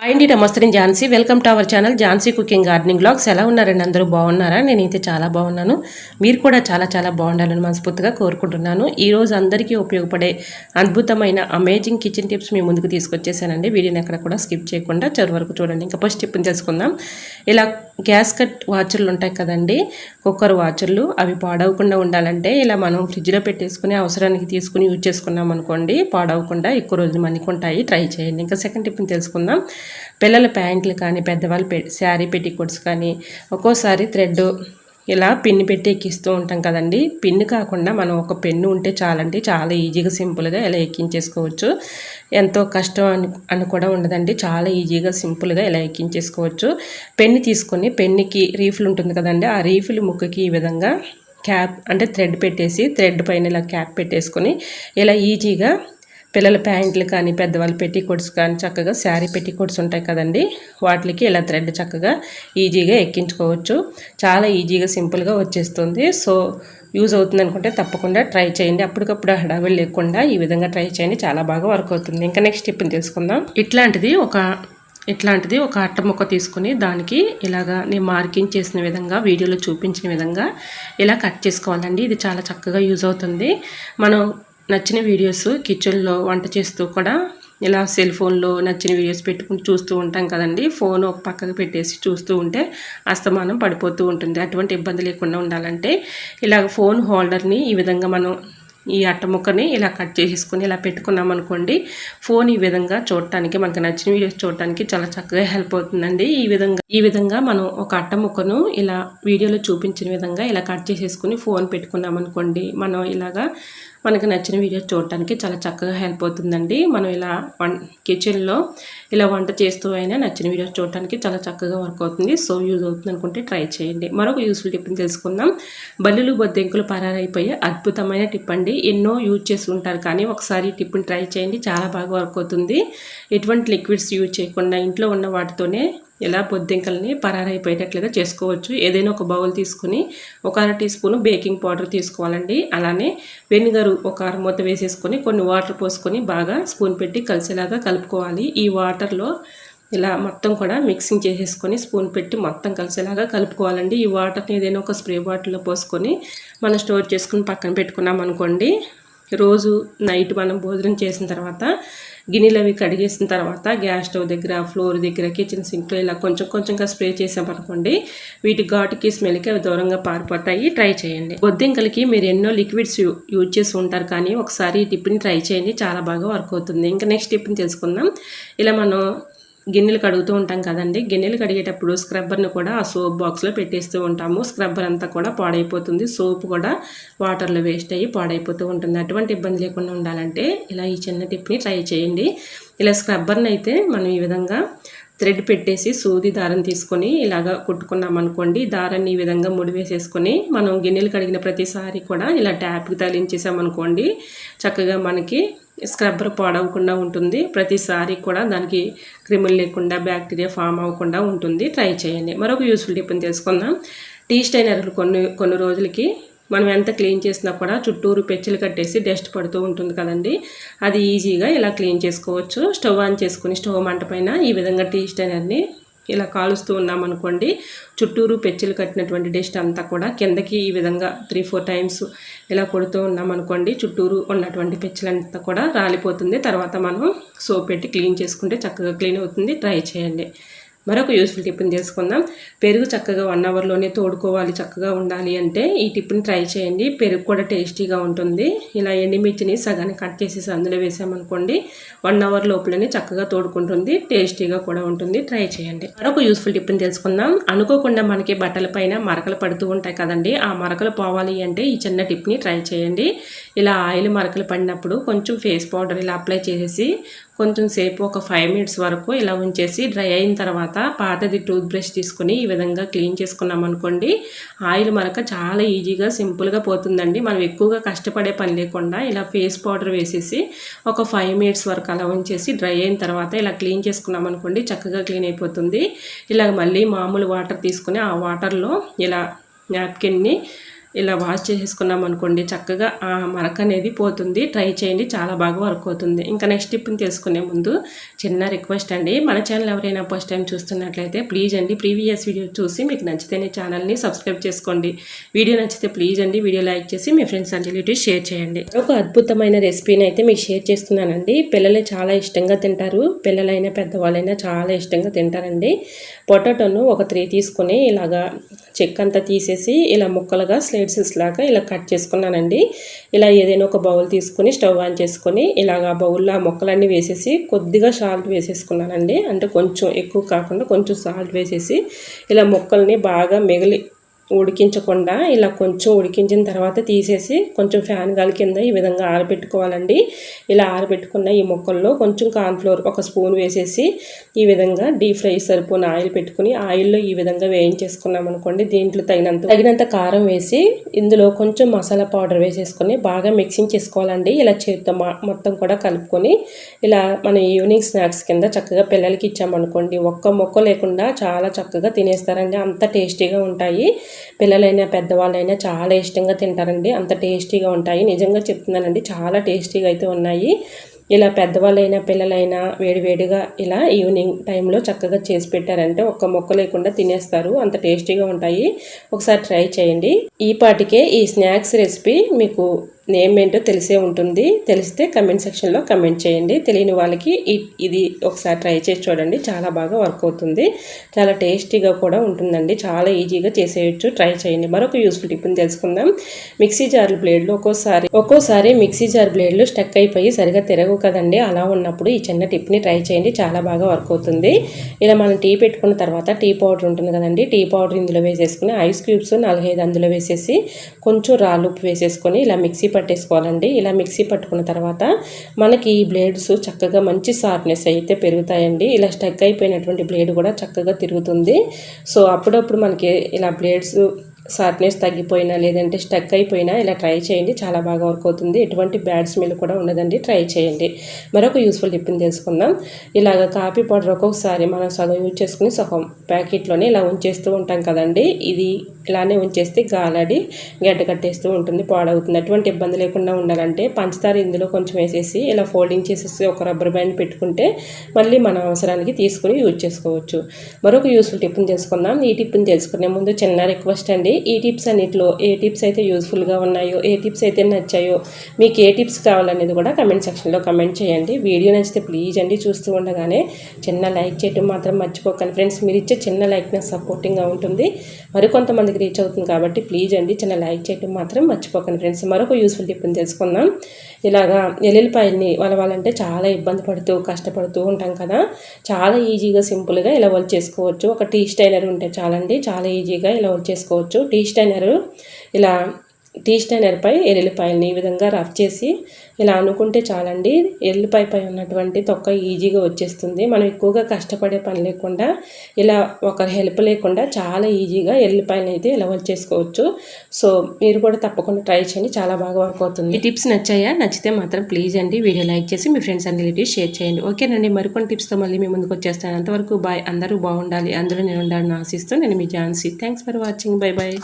Hi అండి నమస్తే Jhansi. Welcome to our channel Jhansi cooking gardening blogs ఎలా ఉన్నారండి అందరూ? బాగున్నారా? నేనైతే చాలా బాగున్నాను. మీరు కూడా చాలా చాలా బాగుండాలని మనస్ఫూర్తిగా కోరుకుంటున్నాను. ఈ రోజు అందరికీ ఉపయోగపడే అద్భుతమైన అమేజింగ్ కిచెన్ టిప్స్ మీ ముందుకు తీసుకొచ్చేసానండి. వీడియోని ఎక్కడ కూడా స్కిప్ చేయకుండా చివరి వరకు చూడండి. ఇంకా ఫస్ట్ టిప్ని తెలుసుకుందాం. ఇలా గ్యాస్ కట్ వాచర్లు ఉంటాయి కదండి. కుక్కర్ వాచర్లు అవి పాడవకుండా ఉండాలంటే ఇలా మనం ఫ్రిడ్జ్లో పెట్టేసుకుని అవసరానికి తీసుకుని యూజ్ చేసుకున్నాం అనుకోండి పాడవకుండా ఎక్కువ రోజులు మనకుంటాయి ట్రై చేయండి. ఇంకా సెకండ్ టిప్ని తెలుసుకుందాం. పిల్లల ప్యాంట్లు కానీ పెద్దవాళ్ళు పె శారీ పెట్టికోట్స్ కానీ ఒక్కోసారి థ్రెడ్ ఇలా పిన్ని పెట్టి ఎక్కిస్తూ ఉంటాం కదండి. పిన్ కాకుండా మనం ఒక పెన్ను ఉంటే చాలండి. చాలా ఈజీగా సింపుల్గా ఇలా ఎక్కించేసుకోవచ్చు. ఎంతో కష్టం అని అని కూడా ఉండదండి. చాలా ఈజీగా సింపుల్గా ఇలా ఎక్కించేసుకోవచ్చు. పెన్ను తీసుకొని పెన్నుకి రీఫిల్ ఉంటుంది కదండి. ఆ రీఫిల్ ముక్కకి ఈ విధంగా క్యాప్ అంటే థ్రెడ్ పెట్టేసి థ్రెడ్ పైన ఇలా క్యాప్ పెట్టేసుకొని ఇలా ఈజీగా పిల్లల ప్యాంట్లు కానీ పెద్దవాళ్ళు పెట్టికోట్స్ కానీ చక్కగా శారీ పెట్టికోట్స్ ఉంటాయి కదండి. వాటికి ఇలా థ్రెడ్ చక్కగా ఈజీగా ఎక్కించుకోవచ్చు. చాలా ఈజీగా సింపుల్గా వచ్చేస్తుంది. సో యూజ్ అవుతుంది అనుకుంటే తప్పకుండా ట్రై చేయండి. అప్పటికప్పుడు హడావిడి లేకుండా ఈ విధంగా ట్రై చేయండి. చాలా బాగా వర్క్ అవుతుంది. ఇంకా నెక్స్ట్ టిప్ని తెలుసుకుందాం. ఇట్లాంటిది ఒక ఇట్లాంటిది ఒక అట్ట ముక్క తీసుకుని దానికి ఇలాగా నేను మార్కింగ్ చేసిన విధంగా వీడియోలో చూపించిన విధంగా ఇలా కట్ చేసుకోవాలండి. ఇది చాలా చక్కగా యూజ్ అవుతుంది. మనం నచ్చిన వీడియోస్ కిచెన్లో వంట చేస్తూ కూడా ఇలా సెల్ ఫోన్లో నచ్చిన వీడియోస్ పెట్టుకుని చూస్తూ ఉంటాం కదండి. ఫోన్ ఒక పక్కకు పెట్టేసి చూస్తూ ఉంటే అస్తమానం పడిపోతూ ఉంటుంది. అటువంటి ఇబ్బంది లేకుండా ఉండాలంటే ఇలా ఫోన్ హోల్డర్ని ఈ విధంగా మనం ఈ అట్ట ముక్కని ఇలా కట్ చేసేసుకొని ఇలా పెట్టుకున్నాం అనుకోండి ఫోన్ ఈ విధంగా చూడటానికి మనకు నచ్చిన వీడియోస్ చూడటానికి చాలా చక్కగా హెల్ప్ అవుతుందండి. ఈ విధంగా ఈ విధంగా మనం ఒక అట్ట ముక్కను ఇలా వీడియోలో చూపించిన విధంగా ఇలా కట్ చేసేసుకుని ఫోన్ పెట్టుకున్నాం అనుకోండి మనం ఇలాగా మనకు నచ్చిన వీడియోస్ చూడటానికి చాలా చక్కగా హెల్ప్ అవుతుందండి. మనం ఇలా వన్ కిచెన్లో ఇలా వంట చేస్తూ అయినా నచ్చిన వీడియోస్ చూడటానికి చాలా చక్కగా వర్క్ అవుతుంది. సో యూజ్ అవుతుంది అనుకుంటే ట్రై చేయండి. మరొక యూస్ఫుల్ టిప్ని తెలుసుకుందాం. బల్లులు బొద్దెంకులు పరారైపోయే అద్భుతమైన టిప్ అండి. ఎన్నో యూజ్ చేసి ఉంటారు కానీ ఒకసారి టిప్ని ట్రై చేయండి. చాలా బాగా వర్క్ అవుతుంది. ఎటువంటి లిక్విడ్స్ యూజ్ చేయకుండా ఇంట్లో ఉన్న వాటితోనే ఎలా బొద్దింకల్ని పరారైపోయేటట్లుగా చేసుకోవచ్చు. ఏదైనా ఒక బౌల్ తీసుకుని ఒక అర టీ స్పూన్ బేకింగ్ పౌడర్ తీసుకోవాలండి. అలానే వెనిగర్ ఒక అర మూత వేసేసుకొని కొన్ని వాటర్ పోసుకొని బాగా స్పూన్ పెట్టి కలిసేలాగా కలుపుకోవాలి. ఈ వాటర్లో ఇలా మొత్తం కూడా మిక్సింగ్ చేసేసుకొని స్పూన్ పెట్టి మొత్తం కలిసేలాగా కలుపుకోవాలండి. ఈ వాటర్ని ఏదైనా ఒక స్ప్రే బాటిల్లో పోసుకొని మనం స్టోర్ చేసుకుని పక్కన పెట్టుకున్నాం అనుకోండి రోజు నైట్ మనం భోజనం చేసిన తర్వాత గిన్నెలు అవి కడిగేసిన తర్వాత గ్యాస్ స్టవ్ దగ్గర ఫ్లోర్ దగ్గర కిచెన్ సింక్లో ఇలా కొంచెం కొంచెంగా స్ప్రే చేసామనుకోండి వీటి ఘాటుకి స్మెల్కి అవి దూరంగా పారిపోతాయి. ట్రై చేయండి. బొద్దింకలకి మీరు ఎన్నో లిక్విడ్స్ యూజ్ చేసి ఉంటారు కానీ ఒకసారి ఈ టిప్ని ట్రై చేయండి చాలా బాగా వర్క్ అవుతుంది. ఇంకా నెక్స్ట్ టిప్ని తెలుసుకుందాం. ఇలా మనం గిన్నెలు కడుగుతూ ఉంటాం కదండి. గిన్నెలు కడిగేటప్పుడు స్క్రబ్బర్ని కూడా ఆ సోప్ బాక్స్లో పెట్టేస్తూ ఉంటాము. స్క్రబ్బర్ అంతా కూడా పాడైపోతుంది. సోప్ కూడా వాటర్లో వేస్ట్ అయ్యి పాడైపోతూ ఉంటుంది. అటువంటి ఇబ్బంది లేకుండా ఉండాలంటే ఇలా ఈ చిన్న టిప్ని ట్రై చేయండి. ఇలా స్క్రబ్బర్ని అయితే మనం ఈ విధంగా థ్రెడ్ పెట్టేసి సూది దారం తీసుకొని ఇలాగ కుట్టుకున్నాం అనుకోండి దారాన్ని ఈ విధంగా ముడివేసేసుకొని మనం గిన్నెలు కడిగిన ప్రతిసారి కూడా ఇలా ట్యాప్కి తగిలించేసామనుకోండి చక్కగా మనకి స్క్రబ్బర్ పాడవకుండా ఉంటుంది. ప్రతిసారి కూడా దానికి క్రిములు లేకుండా బ్యాక్టీరియా ఫామ్ అవ్వకుండా ఉంటుంది. ట్రై చేయండి. మరొక యూస్ఫుల్ టిప్ని తెలుసుకుందాం. టీ స్టైనర్లు కొన్ని కొన్ని రోజులకి మనం ఎంత క్లీన్ చేసినా కూడా చుట్టూరు పెచ్చులు కట్టేసి డస్ట్ పడుతూ ఉంటుంది కదండి. అది ఈజీగా ఇలా క్లీన్ చేసుకోవచ్చు. స్టవ్ ఆన్ చేసుకుని స్టవ్ మంట పైన ఈ విధంగా టీ స్టైనర్ని ఇలా కాలుస్తూ ఉన్నామనుకోండి చుట్టూరు పెచ్చులు కట్టినటువంటి డస్ట్ అంతా కూడా కిందకి ఈ విధంగా త్రీ ఫోర్ టైమ్స్ ఇలా కొడుతూ ఉన్నామనుకోండి చుట్టూరు ఉన్నటువంటి పెచ్చులంతా కూడా రాలిపోతుంది. తర్వాత మనం సోప్ పెట్టి క్లీన్ చేసుకుంటే చక్కగా క్లీన్ అవుతుంది. ట్రై చేయండి. మరొక యూస్ఫుల్ టిప్ని తెలుసుకుందాం. పెరుగు చక్కగా వన్ అవర్లోనే తోడుకోవాలి చక్కగా ఉండాలి అంటే ఈ టిప్ని ట్రై చేయండి. పెరుగు కూడా టేస్టీగా ఉంటుంది. ఇలా ఎండిమిర్చిని సగాన్ని కట్ చేసేసి అందులో వేసామనుకోండి వన్ అవర్ లోపలనే చక్కగా తోడుకుంటుంది టేస్టీగా కూడా ఉంటుంది. ట్రై చేయండి. మరొక యూస్ఫుల్ టిప్ని తెలుసుకుందాం. అనుకోకుండా మనకి బట్టల పైన మరకలు పడుతూ ఉంటాయి కదండి. ఆ మరకలు పోవాలి అంటే ఈ చిన్న టిప్ని ట్రై చేయండి. ఇలా ఆయిల్ మరకలు పడినప్పుడు కొంచెం ఫేస్ పౌడర్ ఇలా అప్లై చేసేసి కొంచెం సేపు ఒక ఫైవ్ మినిట్స్ వరకు ఇలా ఉంచేసి డ్రై అయిన తర్వాత పాతది టూత్ బ్రష్ తీసుకొని ఈ విధంగా క్లీన్ చేసుకున్నాం అనుకోండి ఆయిల్ మరక చాలా ఈజీగా సింపుల్గా పోతుందండి. మనం ఎక్కువగా కష్టపడే పని లేకుండా ఇలా ఫేస్ పౌడర్ వేసేసి ఒక ఫైవ్ మినిట్స్ వరకు అలా ఉంచేసి డ్రై అయిన తర్వాత ఇలా క్లీన్ చేసుకున్నాం అనుకోండి చక్కగా క్లీన్ అయిపోతుంది. ఇలా మళ్ళీ మామూలు వాటర్ తీసుకుని ఆ వాటర్లో ఇలా నాప్కిన్ని ఇలా వాష్ చేసేసుకున్నాం అనుకోండి చక్కగా ఆ మరక అనేది పోతుంది. ట్రై చేయండి చాలా బాగా వర్క్ అవుతుంది. ఇంకా నెక్స్ట్ టిప్ని తెలుసుకునే ముందు చిన్న రిక్వెస్ట్ అండి. మన ఛానల్ ఎవరైనా ఫస్ట్ టైం చూస్తున్నట్లయితే ప్లీజ్ అండి ప్రీవియస్ వీడియో చూసి మీకు నచ్చితేనే ఛానల్ని సబ్స్క్రైబ్ చేసుకోండి. వీడియో నచ్చితే ప్లీజ్ అండి వీడియో లైక్ చేసి మీ ఫ్రెండ్స్ అండ్ రిలేటివ్స్ షేర్ చేయండి. ఒక అద్భుతమైన రెసిపీని అయితే మీకు షేర్ చేస్తున్నానండి. పిల్లలు చాలా ఇష్టంగా తింటారు. పిల్లలైనా పెద్దవాళ్ళైనా చాలా ఇష్టంగా తింటారండి. పొటాటోను ఒక త్రీ తీసుకొని ఇలాగా చెక్ అంతా తీసేసి ఇలా ముక్కలుగా స్లైడ్సెస్ లాగా ఇలా కట్ చేసుకున్నానండి. ఇలా ఏదైనా ఒక బౌల్ తీసుకొని స్టవ్ ఆన్ చేసుకొని ఇలాగా బౌల్లో ఆ ముక్కలన్నీ వేసేసి కొద్దిగా సాల్ట్ వేసేసుకున్నానండి. అంటే కొంచెం ఎక్కువ కాకుండా కొంచెం సాల్ట్ వేసేసి ఇలా ముక్కల్ని బాగా మిగిలి ఉడికించకుండా ఇలా కొంచెం ఉడికించిన తర్వాత తీసేసి కొంచెం ఫ్యాన్ గాలి కింద ఈ విధంగా ఆరబెట్టుకోవాలండి. ఇలా ఆరబెట్టుకున్న ఈ ముక్కల్లో కొంచెం కార్న్ఫ్లోర్ ఒక స్పూన్ వేసేసి ఈ విధంగా డీప్ ఫ్రై సరిపోయిన ఆయిల్ పెట్టుకుని ఆయిల్లో ఈ విధంగా వేయించేసుకున్నాం అనుకోండి. దీంట్లో తగినంత తగినంత కారం వేసి ఇందులో కొంచెం మసాలా పౌడర్ వేసేసుకొని బాగా మిక్సింగ్ చేసుకోవాలండి. ఇలా చేతితో మొత్తం కూడా కలుపుకొని ఇలా మన ఈవినింగ్ స్నాక్స్ కింద చక్కగా పిల్లలకి ఇచ్చామనుకోండి ఒక్క మొక్క లేకుండా చాలా చక్కగా తినేస్తారండి. అంత టేస్టీగా ఉంటాయి. పిల్లలైనా పెద్దవాళ్ళైనా చాలా ఇష్టంగా తింటారండి. అంత టేస్టీగా ఉంటాయి. నిజంగా చెప్తున్నానండి చాలా టేస్టీగా అయితే ఉన్నాయి. ఇలా పెద్దవాళ్ళైనా పిల్లలైనా వేడివేడిగా ఇలా ఈవినింగ్ టైంలో చక్కగా చేసి పెట్టారంటే ఒక్క మొక్క లేకుండా తినేస్తారు. అంత టేస్టీగా ఉంటాయి. ఒకసారి ట్రై చేయండి. ఈ పాటికే ఈ స్నాక్స్ రెసిపీ మీకు నేమ్ ఏంటో తెలిసే ఉంటుంది. తెలిస్తే కమెంట్ సెక్షన్లో కమెంట్ చేయండి. తెలియని వాళ్ళకి ఇది ఒకసారి ట్రై చేసి చూడండి. చాలా బాగా వర్క్ అవుతుంది. చాలా టేస్టీగా కూడా ఉంటుందండి. చాలా ఈజీగా చేసేయచ్చు. ట్రై చేయండి. మరొక యూస్ఫుల్ టిప్ని తెలుసుకుందాం. మిక్సీ జార్ బ్లేడ్లు ఒక్కోసారి ఒక్కోసారి మిక్సీ జార్ బ్లేడ్లు స్టక్ అయిపోయి సరిగా తిరగవు కదండి. అలా ఉన్నప్పుడు ఈ చిన్న టిప్ని ట్రై చేయండి. చాలా బాగా వర్క్ అవుతుంది. ఇలా మనం టీ పెట్టుకున్న తర్వాత టీ పౌడర్ ఉంటుంది కదండి. టీ పౌడర్ ఇందులో వేసేసుకుని ఐస్ క్యూబ్స్ నలభై అందులో వేసేసి కొంచెం రాళ్ళు ఉప్పు వేసేసుకొని ఇలా మిక్సీ పట్టేసుకోవాలండి. ఇలా మిక్సీ పట్టుకున్న తర్వాత మనకి ఈ బ్లేడ్స్ చక్కగా మంచి షార్ప్నెస్ అయితే పెరుగుతాయండి. ఇలా స్టక్ అయిపోయినటువంటి బ్లేడ్ కూడా చక్కగా తిరుగుతుంది. సో అప్పుడప్పుడు మనకి ఇలా బ్లేడ్స్ షార్ప్నెస్ తగ్గిపోయినా లేదంటే స్టక్ అయిపోయినా ఇలా ట్రై చేయండి. చాలా బాగా వర్క్ అవుతుంది. ఎటువంటి బ్యాడ్ స్మెల్ కూడా ఉండదండి. ట్రై చేయండి. మరొక యూస్ఫుల్ టిప్ని తెలుసుకుందాం. ఇలాగ కాఫీ పౌడర్ ఒక్కొక్కసారి మనం సగం యూజ్ చేసుకుని సగం ప్యాకెట్లోనే ఇలా ఉంచేస్తూ ఉంటాం కదండి. ఇది ఇలానే ఉంచేస్తే గాలాడి గడ్డ కట్టేస్తూ ఉంటుంది పాడవుతుంది. అటువంటి ఇబ్బంది లేకుండా ఉండాలంటే పంచదార ఇందులో కొంచెం వేసేసి ఇలా ఫోల్డింగ్ చేసేసి ఒక రబ్బర్ బ్యాండ్ పెట్టుకుంటే మళ్ళీ మన అవసరానికి తీసుకుని యూజ్ చేసుకోవచ్చు. మరొక యూస్ఫుల్ టిప్ని తెలుసుకుందాం. ఈ టిప్ని తెలుసుకునే ముందు చిన్న రిక్వెస్ట్ అండి. ఈ టిప్స్ అన్నిటిలో ఏ టిప్స్ అయితే యూస్ఫుల్గా ఉన్నాయో ఏ టిప్స్ అయితే నచ్చాయో మీకు ఏ టిప్స్ కావాలనేది కూడా కమెంట్ సెక్షన్లో కమెంట్ చేయండి. వీడియో నచ్చితే ప్లీజ్ అండి చూస్తూ ఉండగానే చిన్న లైక్ చేయడం మాత్రం మర్చిపోకండి. ఫ్రెండ్స్ మీరు ఇచ్చే చిన్న లైక్ నాకు సపోర్టింగ్గా ఉంటుంది. మరికొంతమందికి రీచ్ అవుతుంది కాబట్టి ప్లీజ్ అండి చిన్న లైక్ చేయటం మాత్రం మర్చిపోకండి. ఫ్రెండ్స్ మరొక యూస్ఫుల్ టిప్ని తెలుసుకుందాం. ఇలాగా ఎల్లుల్లిపాయల్ని వలవాలంటే చాలా ఇబ్బంది పడుతూ కష్టపడుతూ ఉంటాం కదా. చాలా ఈజీగా సింపుల్గా ఇలా చేసుకోవచ్చు. ఒక టీ స్టైనర్ ఉంటే చాలండి చాలా ఈజీగా ఇలా చేసుకోవచ్చు. టీ స్టైనరు ఇలా టీ స్టైనర్పై ఎల్లిపాయలని ఈ విధంగా రఫ్ చేసి ఇలా అనుకుంటే చాలండి. ఎల్లుపై పై ఉన్నటువంటి తొక్క ఈజీగా వచ్చేస్తుంది. మనం ఎక్కువగా కష్టపడే పని లేకుండా ఇలా ఒకరి హెల్ప్ లేకుండా చాలా ఈజీగా ఎల్లిపాయలని అయితే ఇలా వచ్చేసుకోవచ్చు సో మీరు కూడా తప్పకుండా ట్రై చేయండి. చాలా బాగా వర్క్ అవుతుంది. ఈ టిప్స్ నచ్చాయా? నచ్చితే మాత్రం ప్లీజ్ అండి వీడియో లైక్ చేసి మీ ఫ్రెండ్స్ అండ్ రిలేటివ్స్ షేర్ చేయండి. ఓకేనండి. మరికొన్ని టిప్స్తో మళ్ళీ మీ ముందుకు వచ్చేస్తాను. అంతవరకు బాయ్. అందరూ బాగుండాలి. అందరూ నేను ఉండాలని ఆశిస్తూ నేను మీ Jhansi. Thanks for watching. Bye bye